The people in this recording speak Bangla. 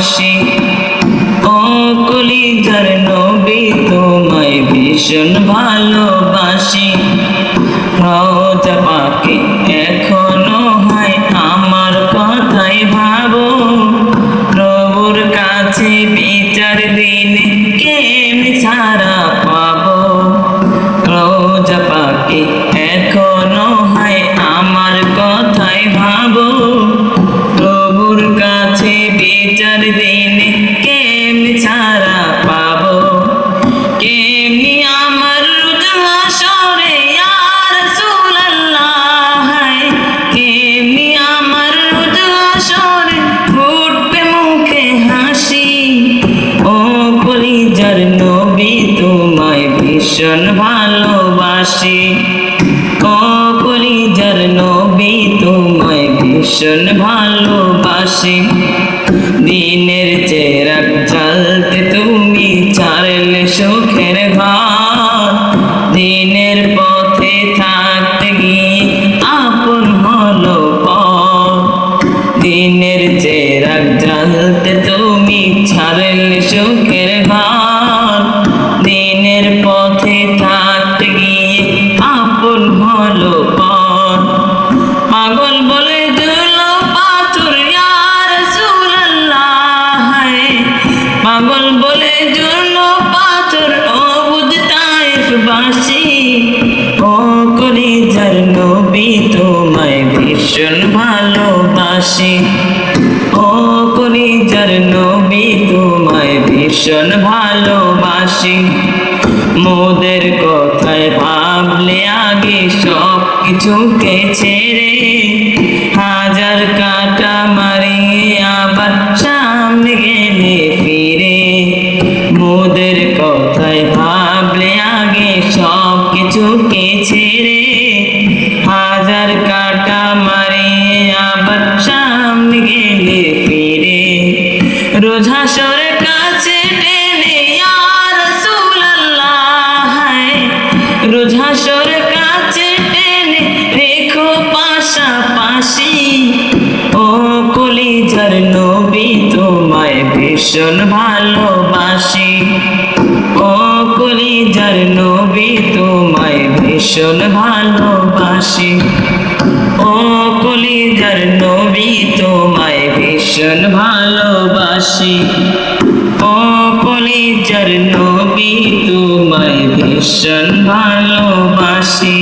ভালোবাসি ও কলিজার নবী তোমায় ভীষণ ভালোবাসি। রোজা পাকে এখনও হয়, আমার কথাই ভাবো। প্রভুর কাছে বিচার দিন কেমনি ছাড়া পাবো। রোজা পাকে ভীষণ ভালোবাসি। কলি যার নবী তোমায় ভীষণ ভালোবাসি। দিনের ভীষণ ভালোবাসি। ও করি যার নবী তোমায় ভীষণ ভালোবাসি। মোদের কথায় ভাবলে আগে সব কিছুকে ছেড়ে হাজার কাটা মারিয়ে আবার সামনে গেলে ফিরে। মোদের কথায় ভাবলে আগে সব কিছুকে ছেড়ে হাজার কাটা মারিয়ে কাছে টেনে আর সুল্লাহ রোজ হাসরের কাছে টেনে ও কলিজার নবী তোমায় ভীষণ ভালোবাসি। ও কলিজার নবী তোমায় ভীষণ ভীষণ ভালোবাসি। ও কলিজার নবী তোমায় ভীষণ ভালোবাসি।